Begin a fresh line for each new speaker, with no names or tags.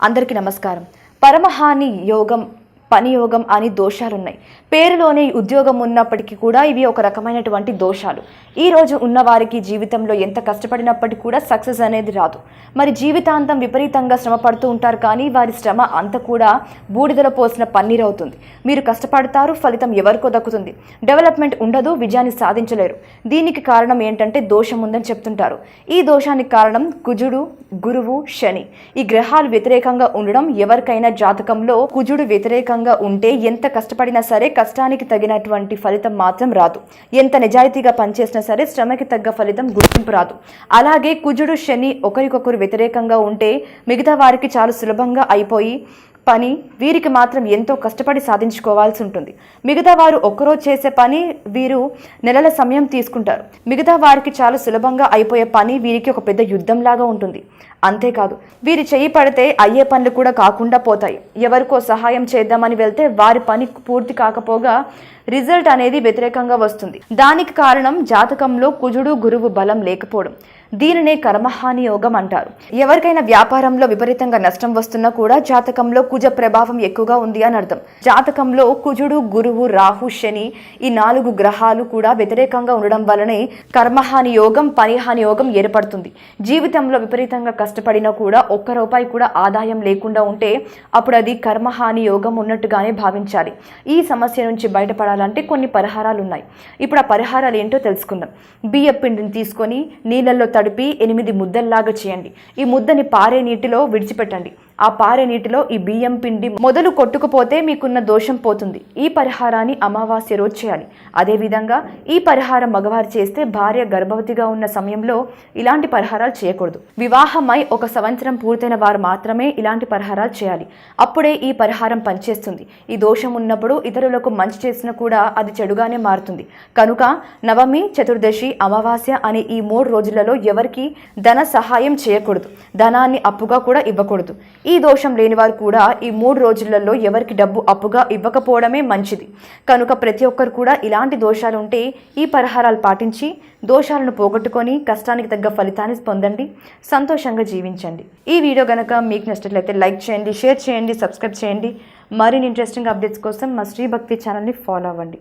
అందరికీ నమస్కారం. పరమహాని యోగం పనియోగం అని దోషాలున్నాయి. పేరులోనే ఉద్యోగం ఉన్నప్పటికీ కూడా ఇవి ఒక రకమైనటువంటి దోషాలు. ఈ రోజు ఉన్నవారికి జీవితంలో ఎంత కష్టపడినప్పటికీ కూడా సక్సెస్ అనేది రాదు. మరి జీవితాంతం విపరీతంగా శ్రమ పడుతూ ఉంటారు కానీ వారి శ్రమ అంత కూడా బూడిదలో పోసిన పన్నీరు అవుతుంది. మీరు కష్టపడతారు ఫలితం ఎవరికో దక్కుతుంది డెవలప్మెంట్ ఉండదు విజయాన్ని సాధించలేరు. దీనికి కారణం ఏంటంటే దోషం ఉందని చెప్తుంటారు. ఈ దోషానికి కారణం కుజుడు గురువు శని. ఈ గ్రహాలు వ్యతిరేకంగా ఉండడం ఎవరికైనా జాతకంలో కుజుడు వ్యతిరేకంగా ఉంటే ఎంత కష్టపడినా సరే కష్టానికి తగినటువంటి ఫలితం మాత్రం రాదు. ఎంత నిజాయితీగా పనిచేసినా సరే శ్రమకి తగ్గ ఫలితం గుర్తింపు రాదు. అలాగే కుజుడు శని ఒకరికొకరు వ్యతిరేకంగా ఉంటే మిగతా వారికి చాలా సులభంగా అయిపోయి పని వీరికి మాత్రం ఎంతో కష్టపడి సాధించుకోవాల్సి ఉంటుంది. మిగతా వారు ఒక్కరోజు చేసే పని వీరు నెలల సమయం తీసుకుంటారు. మిగతా వారికి చాలా సులభంగా అయిపోయే పని వీరికి ఒక పెద్ద యుద్ధంలాగా ఉంటుంది. అంతేకాదు వీరి చేయి పడితే అయ్యే పనులు కూడా కాకుండా పోతాయి. ఎవరికో సహాయం చేద్దామని వెళ్తే వారి పని పూర్తి కాకపోగా రిజల్ట్ అనేది వ్యతిరేకంగా వస్తుంది. దానికి కారణం జాతకంలో కుజుడు గురువు బలం లేకపోవడం. దీనినే కర్మహాని యోగం అంటారు. ఎవరికైనా వ్యాపారంలో విపరీతంగా నష్టం వస్తున్నా కూడా జాతకంలో కుజ ప్రభావం ఎక్కువగా ఉంది అని అర్థం. జాతకంలో కుజుడు గురువు రాహు శని ఈ నాలుగు గ్రహాలు కూడా వ్యతిరేకంగా ఉండడం వలనే కర్మహాని యోగం పనిహాని యోగం ఏర్పడుతుంది. జీవితంలో విపరీతంగా కష్టపడినా కూడా ఒక్క రూపాయి కూడా ఆదాయం లేకుండా ఉంటే అప్పుడు అది కర్మహాని యోగం ఉన్నట్టుగానే భావించాలి. ఈ సమస్య నుంచి బయటపడాలంటే కొన్ని పరిహారాలు ఉన్నాయి. ఇప్పుడు ఆ పరిహారాలు ఏంటో తెలుసుకుందాం. బియ్య పిండిని తీసుకొని నీళ్ళల్లో తడిపి ఎనిమిది ముద్దల్లాగా చేయండి. ఈ ముద్దని పారే నీటిలో విడిచిపెట్టండి. ఆ పారే నీటిలో ఈ బియ్యం పిండి మొదలు కొట్టుకుపోతే మీకున్న దోషం పోతుంది. ఈ పరిహారాన్ని అమావాస్య రోజు చేయాలి. అదేవిధంగా ఈ పరిహారం మగవారు చేస్తే భార్య గర్భవతిగా ఉన్న సమయంలో ఇలాంటి పరిహారాలు చేయకూడదు. వివాహమై ఒక సంవత్సరం పూర్తయిన వారు మాత్రమే ఇలాంటి పరిహారాలు చేయాలి. అప్పుడే ఈ పరిహారం పనిచేస్తుంది. ఈ దోషం ఉన్నప్పుడు ఇతరులకు మంచి చేసినా కూడా అది చెడుగానే మారుతుంది. కనుక నవమి చతుర్దశి అమావాస్య అనే ఈ మూడు రోజులలో ఎవరికి ధన సహాయం చేయకూడదు. ధనాన్ని అప్పుగా కూడా ఇవ్వకూడదు. ఈ దోషం లేనివారు కూడా ఈ మూడు రోజులలో ఎవరికి డబ్బు అప్పుగా ఇవ్వకపోవడమే మంచిది. కనుక ప్రతి ఒక్కరు కూడా ఇలాంటి దోషాలు ఉంటే ఈ పరిహారాలు పాటించి దోషాలను పోగొట్టుకొని కష్టానికి తగ్గ ఫలితాన్ని పొందండి. సంతోషంగా జీవించండి. ఈ వీడియో కనుక మీకు నచ్చినట్లయితే లైక్ చేయండి షేర్ చేయండి సబ్స్క్రైబ్ చేయండి. మరిన్ని ఇంట్రెస్టింగ్ అప్డేట్స్ కోసం మా శ్రీభక్తి ఛానల్ని ఫాలో అవ్వండి.